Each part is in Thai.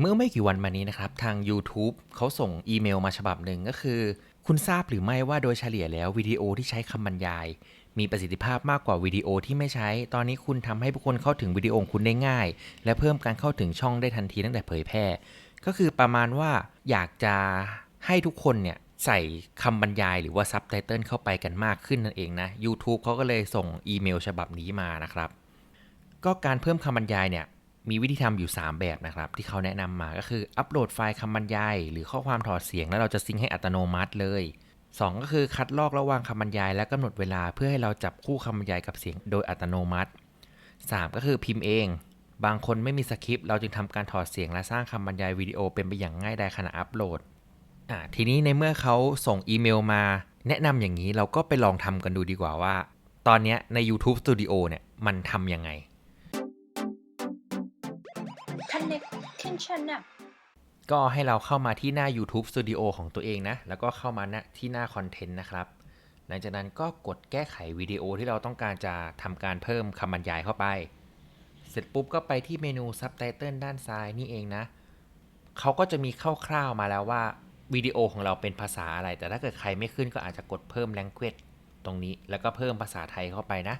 เมื่อไม่กี่วันมานี้นะครับ ทาง YouTube เขาส่งอีเมลมาฉบับหนึ่งก็คือ คุณทราบหรือไม่ว่าโดยเฉลี่ยแล้ววิดีโอที่ใช้คำบรรยาย มีประสิทธิภาพมากกว่าวิดีโอที่ไม่ใช้ ตอนนี้คุณทำให้ผู้คนเข้าถึงวิดีโอของคุณได้ง่าย และเพิ่มการเข้าถึงช่องได้ทันทีตั้งแต่เผยแพร่ ก็คือประมาณว่าอยากจะให้ทุกคนเนี่ยใส่คำบรรยายหรือว่าซับไตเติลเข้าไปกันมากขึ้นนั่นเองนะ YouTube เขาก็เลยส่งอีเมลฉบับนี้มานะครับ ก็การเพิ่มคำบรรยายเนี่ย มีวิธีทำอยู่ 3 แบบนะครับ ที่เขาแนะนำมาก็คืออัปโหลดไฟล์คำบรรยาย หรือข้อความถอดเสียงแล้วเราจะซิงให้อัตโนมัติเลย 2 ก็คือคัดลอกระหว่างคำบรรยาย และกำหนดเวลาเพื่อให้เราจับคู่คำบรรยายกับเสียงโดยอัตโนมัติ 3 ก็คือพิมพ์เอง บางคนไม่มีสคริปต์เราจึงทำการถอดเสียงและสร้างคำบรรยายวิดีโอเป็นไปอย่างง่ายดายขณะอัปโหลดอ่าทีนี้ในเมื่อเขาส่งอีเมลมา แนะนำอย่างนี้เราก็ไปลองทำกันดูดีกว่าว่า ตอนนี้ใน YouTube Studio เนี่ยมันทำยังไง Connection น่ะก็ให้เราเข้ามาที่หน้า YouTube Studio ของตัวเองนะ แล้วก็เข้ามาณที่หน้าคอนเทนต์นะครับ หลังจากนั้นก็กดแก้ไขวิดีโอที่เราต้องการจะทำการเพิ่มคำบรรยายเข้าไป เสร็จปุ๊บก็ไปที่เมนู Subtitle ด้านซ้ายนี่เองนะ เขาก็จะมีคร่าวๆมาแล้วว่าวิดีโอของเราเป็นภาษาอะไร แต่ถ้าเกิดใครไม่ขึ้นก็อาจจะกดเพิ่ม language ตรงนี้ แล้วก็เพิ่มภาษาไทยเข้าไปนะ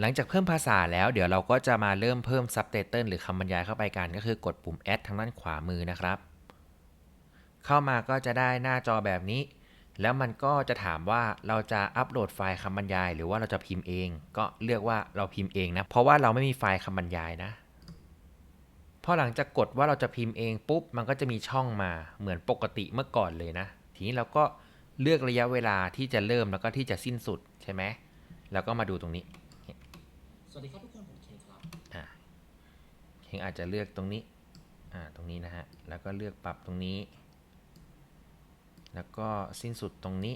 หลังจากเพิ่มภาษาแล้วเดี๋ยวเราก็จะมาเริ่มเพิ่ม Subtitle หรือคำบรรยายเข้าไปกัน ก็คือกดปุ่ม Add ทางด้านขวามือนะครับ เข้ามาก็จะได้หน้าจอแบบนี้ แล้วมันก็จะถามว่าเราจะอัปโหลดไฟล์คำบรรยาย หรือว่าเราจะพิมพ์เอง ก็เลือกว่าเราพิมพ์เองนะ เพราะว่าเราไม่มีไฟล์คำบรรยายนะพอหลังจากกดว่าเราจะพิมพ์เองปุ๊บ มันก็จะมีช่องมาเหมือนปกติเมื่อก่อนเลยนะ ทีนี้เราก็เลือกระยะเวลาที่จะเริ่มแล้วก็ที่จะสิ้นสุดใช่ไหมแล้วก็มาดูตรงนี้ สวัสดีครับทุกคนผมเคครับอ่าเฮงอาจจะเลือกตรงนี้อ่าตรงนี้นะฮะแล้วก็เลือกปรับตรงนี้ แล้วก็สิ้นสุดตรงนี้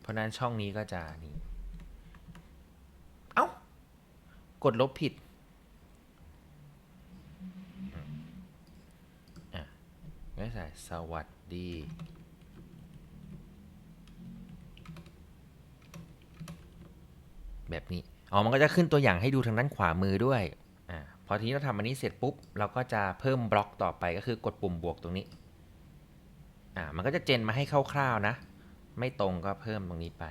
เพราะนั้นช่องนี้ก็จะนี่เอ้ากดลบผิดอะไม่ใส่สวัสดี แบบนี้อ๋อมันก็จะขึ้นตัวอย่างให้ดูทางด้านขวามือด้วยอ่าพอทีนี้เราทำอันนี้เสร็จปุ๊บ เราก็จะเพิ่มบล็อกต่อไปก็คือกดปุ่มบวกตรงนี้อ่ามันก็จะเจนมาให้คร่าวๆนะ ไม่ตรงก็เพิ่มตรงนี้ไป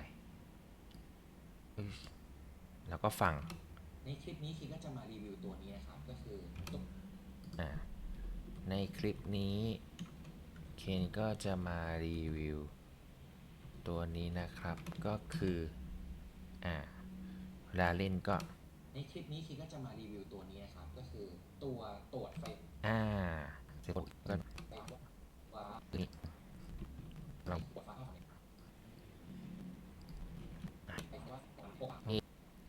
อึ๊ยแล้วก็ฟังในคลิปนี้คิดก็จะมารีวิวตัวนี้นะครับก็คือตัวอ่าในคลิปนี้เคนก็จะมารีวิว ตัวนี้นะครับก็คืออ่า เวลาเล่นก็ ในคลิปนี้คิดก็จะมารีวิวตัวนี้นะครับ ก็คือตัวตรวจไฟอ่าเสร็จปุ๊บก็ฟ้าตัวนี้ลองตรวจฟ้าเข้าของไฟฟ้าของพวก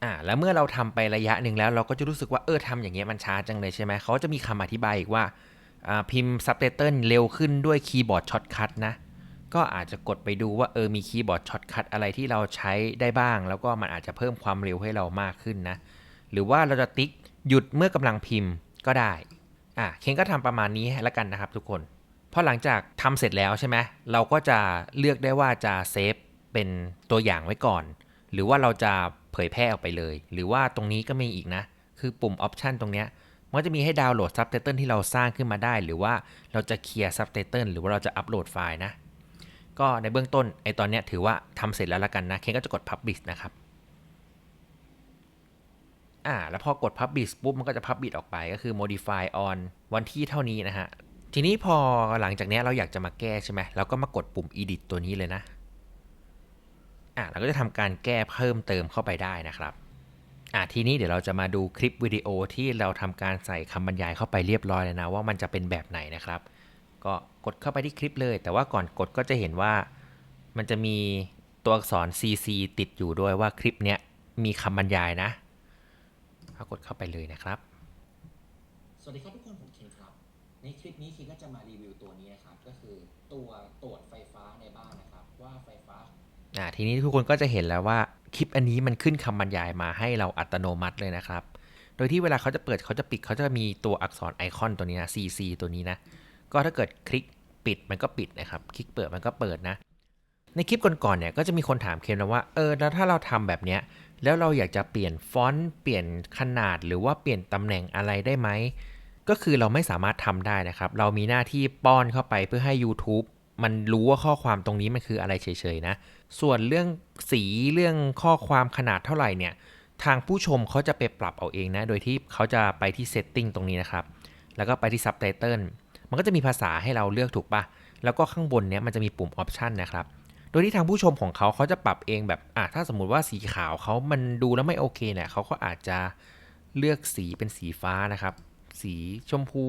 อ่าแล้วเมื่อเราทำไประยะหนึ่งแล้ว เราก็จะรู้สึกว่าเออทำอย่างเงี้ยมันช้าจังเลยใช่ไหมเขาจะมีคำอธิบายอีกว่าอ่าพิมพ์ซับไตเติลเร็วขึ้นด้วยคีย์บอร์ดช็อตคัทนะ ก็อาจจะกดไปดูว่าเออมีคีย์บอร์ดช็อตคัทอะไรที่เราใช้ได้บ้าง แล้วก็มันอาจจะเพิ่มความเร็วให้เรามากขึ้นนะ หรือว่าเราจะติ๊กหยุดเมื่อกำลังพิมพ์ก็ได้อะเคนก็ทำประมาณนี้แล้วกันนะครับทุกคนพอหลังจากทำเสร็จแล้วใช่ไหมเราก็จะเลือกได้ว่าจะเซฟเป็นตัวอย่างไว้ก่อน หรือว่าเราจะเผยแพร่ออกไปเลย หรือว่าตรงนี้ก็มีอีกนะ คือปุ่มออปชันตรงเนี้ยมันจะมีให้ดาวน์โหลดซับไตเติลที่เราสร้างขึ้นมาได้ หรือว่าเราจะเคลียร์ซับไตเติลหรือว่าเราจะอัปโหลดไฟล์นะ ก็ในเบื้องต้นไอตอนเนี้ยถือว่าทำเสร็จแล้วละกันนะเคนก็จะกด Publish นะครับอ่าแล้วพอกด Publish ปุ๊บมันก็จะ Publish ออกไปก็คือ Modify on วันที่เท่านี้นะฮะ ทีนี้พอหลังจากเนี้ยเราอยากจะมาแก้ใช่ไหมเราก็มากดปุ่ม Edit ตัวนี้เลยนะอ่าเราก็จะทำการแก้เพิ่มเติมเข้าไปได้นะครับอ่าทีนี้เดี๋ยวเราจะมาดูคลิปวิดีโอที่เราทำการใส่คำบรรยายเข้าไปเรียบร้อยแล้วนะว่ามันจะเป็นแบบไหนนะครับ ก็กดเข้าไปที่คลิปเลย แต่ว่าก่อนกดก็จะเห็นว่ามันจะมีตัวอักษร CC ติดอยู่ด้วยว่าคลิปเนี้ยมีคำบรรยายนะก็กดเข้าไปเลยนะครับ สวัสดีครับทุกคนผมเคนครับ ในคลิปนี้คิดก็จะมารีวิวตัวนี้นะครับก็คือตัวตรวจไฟฟ้าในบ้านนะครับว่าไฟฟ้าอ่าทีนี้ทุกคนก็จะเห็นแล้วว่าคลิปอันนี้มันขึ้นคำบรรยายมาให้เราอัตโนมัติเลยนะครับ โดยที่เวลาเขาจะเปิดเขาจะปิดเขาจะมีตัวอักษรไอคอนตัวนี้นะ CC ตัวนี้นะ ก็ถ้าเกิดคลิกปิดมันก็ปิดนะครับ คลิกเปิดมันก็เปิดนะ ในคลิปก่อนๆเนี่ยก็จะมีคนถามเคนว่า เออ แล้วถ้าเราทำแบบเนี้ย แล้วเราอยากจะเปลี่ยนฟอนต์ เปลี่ยนขนาด หรือว่าเปลี่ยนตำแหน่งอะไรได้ไหม ก็คือเราไม่สามารถทำได้นะครับ เรามีหน้าที่ป้อนเข้าไปเพื่อให้ YouTube มันรู้ว่าข้อความตรงนี้มันคืออะไรเฉยๆนะ ส่วนเรื่องสีเรื่องข้อความขนาดเท่าไหร่เนี่ย ทางผู้ชมเขาจะไปปรับเอาเองนะ โดยที่เขาจะไปที่ setting ตรงนี้นะครับ แล้วก็ไปที่ subtitle มันก็จะมีภาษาให้เราเลือกถูกปะแล้วก็ข้างบนเนี้ยมันจะมีปุ่ม option นะครับโดยที่ทางผู้ชมของเขาเขาจะปรับเองแบบอะถ้าสมมุติว่าสีขาวเขามันดูแล้วไม่โอเคเนี่ยเขาก็อาจจะเลือกสีเป็นสีฟ้านะครับ สีชมพู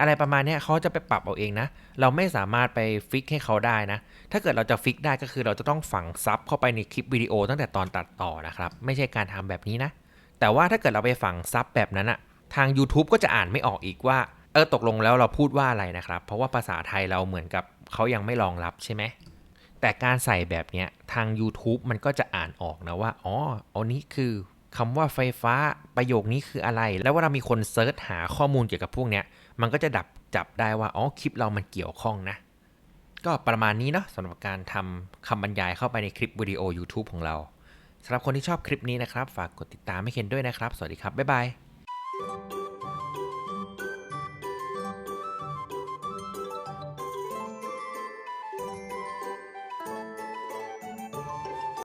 อะไรประมาณเนี้ยเขาจะไปปรับเอาเองนะ เราไม่สามารถไปฟิกให้เขาได้นะ ถ้าเกิดเราจะฟิกได้ก็คือเราจะต้องฝังซับเข้าไปในคลิปวิดีโอตั้งแต่ตอนตัดต่อนะครับ ไม่ใช่การทำแบบนี้นะ แต่ว่าถ้าเกิดเราไปฝังซับแบบนั้นอะทาง YouTube ก็จะอ่านไม่ออกอีกว่า เออตกลงแล้วเราพูดว่าอะไรนะครับ เพราะว่าภาษาไทยเราเหมือนกับเขายังไม่รองรับใช่ไหมแต่การใส่แบบเนี้ยทาง YouTube มันก็จะอ่านออกนะว่าอ๋ออันนี้คือคำว่าไฟฟ้าประโยคนี้คืออะไร แล้วเวลามีคนเซิร์ชหาข้อมูลเกี่ยวกับพวกเนี้ยมันก็จะดับจับได้ว่าอ๋อคลิปเรามันเกี่ยวข้องนะ ก็ประมาณนี้เนาะสำหรับการทำคำบรรยายเข้าไปในคลิปวิดีโอ YouTube ของเราสำหรับคนที่ชอบคลิปนี้นะครับ ฝากกดติดตามให้เคนด้วยนะครับ สวัสดีครับ บ๊ายบาย